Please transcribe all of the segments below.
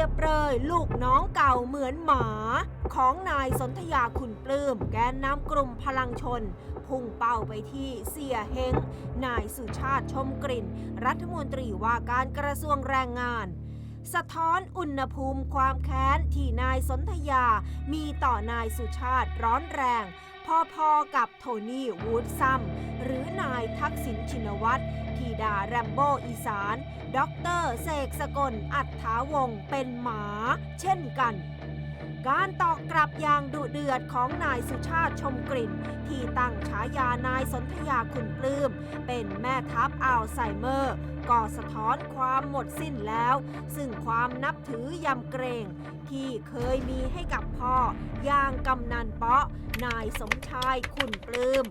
ียบเปรยลูกน้องเก่าเหมือนหมา ของนายสนธยาขุนปลื้มแกนนำกลุ่มพลังชน พุ่งเป้าไปที่เสียเฮงนายสุชาติชมกลิ่น รัฐมนตรีว่าการกระทรวงแรงงาน สะท้อนอุณหภูมิความแค้นที่นายสนธยามีต่อนายสุชาติร้อนแรง พอๆกับโทนี่วูดซัมหรือนายทักษิณชินวัตรที่ด่าแรมโบ้อีสาน ด็อกเตอร์เสกสกลอัฏฐาวงศ์เป็นหมาเช่นกัน การตอบกลับอย่างดุเดือดของนายสุชาติชมกลิ่น ที่ตั้งฉายานายสนธยาขุนปลื้ม เป็นแม่ทัพอัลไซเมอร์ก็สะท้อนความหมดสิ้นแล้ว ซึ่งความนับถือยำเกรง ที่เคยมีให้กับพ่ออย่างกำนันเปาะ นายสมชายขุนปลื้ม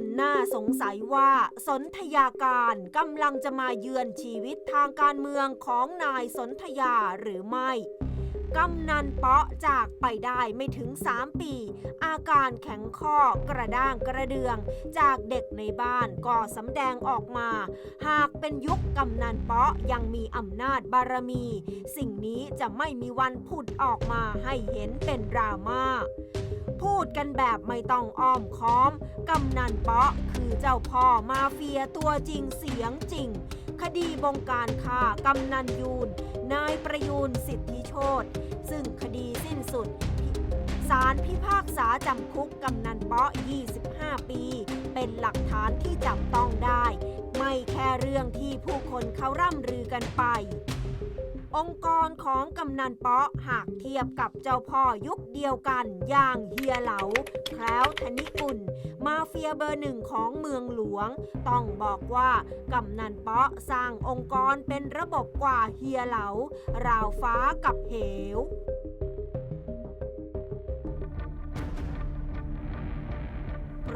นน่าสงสัยว่าสนธยาการกำลังจะมาเยือนชีวิตทางการเมืองของนายสนธยาหรือไม่กำนันเปาะจากไปได้ไม่ถึง 3 ปี อาการแข็งข้อกระด้างกระเดือง จากเด็กในบ้านก็สำแดงออกมา หากเป็นยุคกำนันเปาะยังมีอำนาจบารมี สิ่งนี้จะไม่มีวันผุดออกมาให้เห็นเป็นดราม่า พูดกันแบบไม่ต้องอ้อมค้อม กำนันเปาะคือเจ้าพ่อมาเฟียตัวจริงเสียงจริง คดีบงการฆ่ากำนันยูน นายประยูนสิทธิโชตซึ่งคดีสิ้นสุดศาลพิพากษาจำคุกกำนันเปาะ 25 ปี เป็นหลักฐานที่จับต้องได้ ไม่แค่เรื่องที่ผู้คนเขาร่ำลือกันไป องค์กรของกำนันเปาะหากเทียบกับเจ้าพ่อยุคเดียวกันอย่างเฮียเหลาแคล้วธนิกุล มาเฟียเบอร์หนึ่งของเมืองหลวง ต้องบอกว่ากำนันเปาะสร้างองค์กรเป็นระบบกว่าเฮียเหลาราวฟ้ากับเหว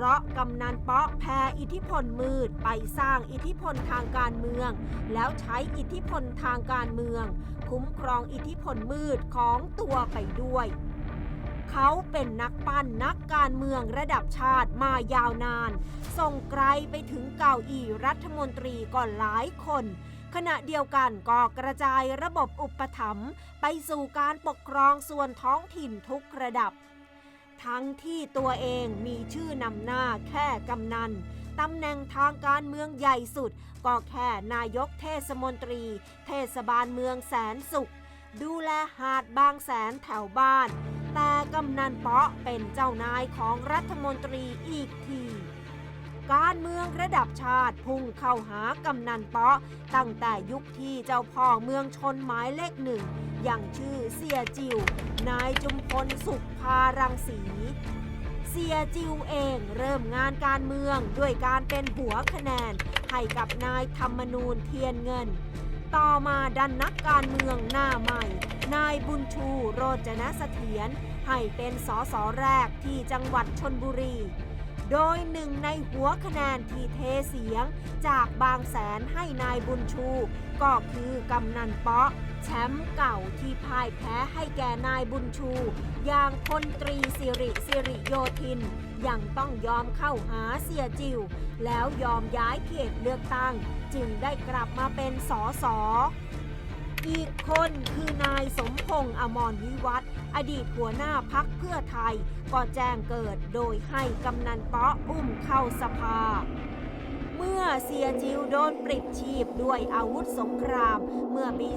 ราะกำนันเปาะแพ้อิทธิพลมืดไปสร้างอิทธิพลทางการเมือง แล้วใช้อิทธิพลทางการเมือง คุ้มครองอิทธิพลมืดของตัวไปด้วย เขาเป็นนักปั้นนักการเมืองระดับชาติมายาวนาน ส่งไกลไปถึงเก้าอีรัฐมนตรีก่อนหลายคนขณะเดียวกันก็กระจายระบบอุปถัมภ์ไปสู่การปกครองส่วนท้องถิ่นทุกระดับ ทั้งที่ตัวเองมีชื่อนำหน้าแค่กำนันตำแหน่งทางการเมืองใหญ่สุด ก็แค่นายกเทศมนตรี เทศบาลเมืองแสนสุข ดูแลหาดบางแสนแถวบ้าน แต่กำนันเปาะเป็นเจ้านายของรัฐมนตรีอีกที การเมืองระดับชาติพุ่งเข้าหากำนันเปาะ ตั้งแต่ยุคที่เจ้าพ่อเมืองชนหมายเลขหนึ่ง อย่างชื่อเสียจิว นายจุมพลสุขพารังสีเสียจิวเองเริ่มงานการเมืองด้วยการเป็นหัวคะแนน ให้กับนายธรรมนูญเทียนเงิน ต่อมาดันนักการเมืองหน้าใหม่ นายบุญชูโรจนเสถียรให้เป็นสอสอแรกที่จังหวัดชนบุรี โดยหนึ่งในหัวคะแนนที่เทเสียง จากบางแสนให้นายบุญชู ก็คือกำนันเปาะ แชมป์เก่าที่พ่ายแพ้ให้แก่นายบุญชู อย่างพลตรีสิริสิริโยธิน ยังต้องยอมเข้าหาเสียจิว แล้วยอมย้ายเขตเลือกตั้ง จึงได้กลับมาเป็นสอสออีกคนคือนายสมพงษ์อมรวิวัฒ อดีตหัวหน้าพักเพื่อไทย ก็แจ้งเกิดโดยให้กำนันปาะอุ้มเข้าสภา เมื่อเสียจิวโดนปลิดชีพด้วยอาวุธสงคราม เมื่อปี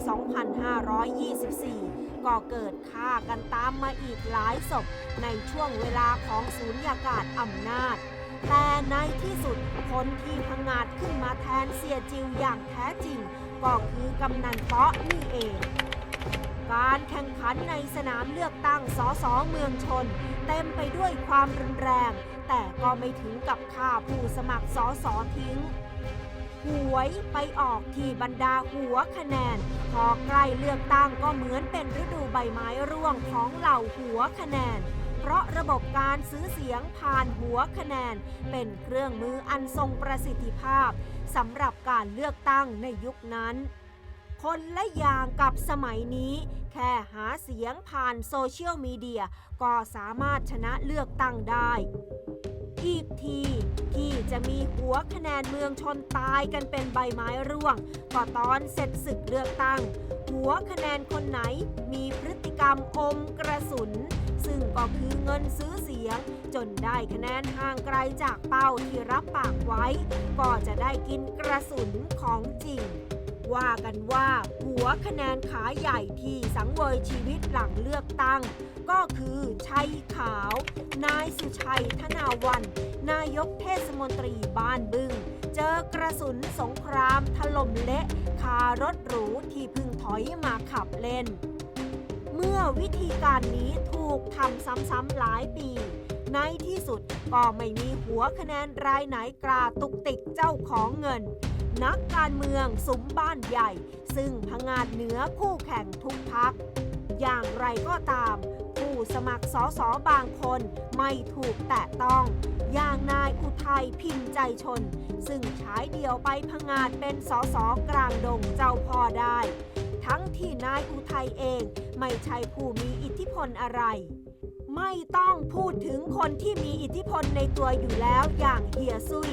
2524 ก็เกิดฆ่ากันตามมาอีกหลายศพในช่วงเวลาของสูญญากาศอำนาจแต่ในที่สุดคนที่พังงาดขึ้นมาแทนเสียจิวอย่างแท้จริง ก็คือกำนันเปาะนี่เอง การแข่งขันในสนามเลือกตั้งสสเมืองชน เต็มไปด้วยความรุนแรง แต่ก็ไม่ถึงกับฆ่าผู้สมัครสสทิ้ง หวยไปออกที่บรรดาหัวคะแนน พอใกล้เลือกตั้งก็เหมือนเป็นฤดูใบไม้ร่วงของเหล่าหัวคะแนน เพราะระบบการซื้อเสียงผ่านหัวคะแนน เป็นเครื่องมืออันทรงประสิทธิภาพสำหรับการเลือกตั้งในยุคนั้น คนละอย่างกับสมัยนี้ แค่หาเสียงผ่านโซเชียลมีเดียก็สามารถชนะเลือกตั้งได้ อีกทีที่จะมีหัวคะแนนเมืองชนตายกันเป็นใบไม้ร่วง ก็ตอนเสร็จศึกเลือกตั้ง หัวคะแนนคนไหนมีพฤติกรรมอมกระสุน ซึ่งก็คือเงินซื้อเสียง จนได้คะแนนห่างไกลจากเป้าที่รับปากไว้ ก็จะได้กินกระสุนของจริง ว่ากันว่าหัวคะแนนขาใหญ่ที่สังเวยชีวิตหลังเลือกตั้ง ก็คือชัยขาว นายสุชัยธนาวัน นายกเทศมนตรีบ้านบึง เจอกระสุนสงครามถล่มเละคารถหรูที่พึ่งถอยมาขับเล่น เมื่อวิธีการนี้ถูกทำซ้ำๆหลายปีในที่สุดก็ไม่มีหัวคะแนนรายไหนกล้าตุกติกเจ้าของเงิน นักการเมืองสุมบ้านใหญ่ ซึ่งพงาดเหนือคู่แข่งทุกพัก อย่างไรก็ตาม ผู้สมัครสอสอบางคนไม่ถูกแตะต้อง อย่างนายอุทัยพิมพ์ใจชน ซึ่งฉายเดียวไปพงาดเป็นสอสอกลางดงเจ้าพ่อได้ ทั้งที่นายอุทัยเองไม่ใช่ผู้มีอิทธิพลอะไร ไม่ต้องพูดถึงคนที่มีอิทธิพลในตัวอยู่แล้วอย่างเฮียซุย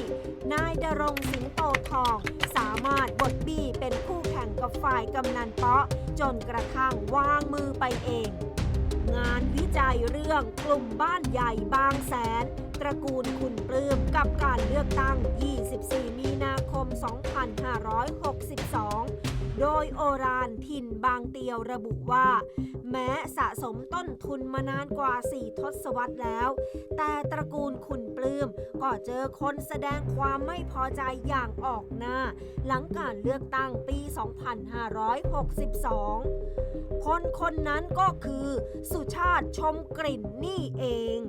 นายดรงสิงโตทอง สามารถบดบี้เป็นคู่แข่งกับฝ่ายกำนันเปาะ จนกระทั่งวางมือไปเอง งานวิจัยเรื่องกลุ่มบ้านใหญ่บางแสน ตระกูลคุณปลื้มกับการเลือกตั้ง 24 มีนาคม 2562 โดยโอรานถิ่นบางเตียวระบุว่า แม้สะสมต้นทุนมานานกว่า 4 ทศวรรษแล้ว แต่ตระกูลคุณปลื้มก็เจอคนแสดงความไม่พอใจอย่างออกหน้า หลังการเลือกตั้งปี 2562 คนคนนั้นก็คือสุชาติชมกลิ่นนี่เอง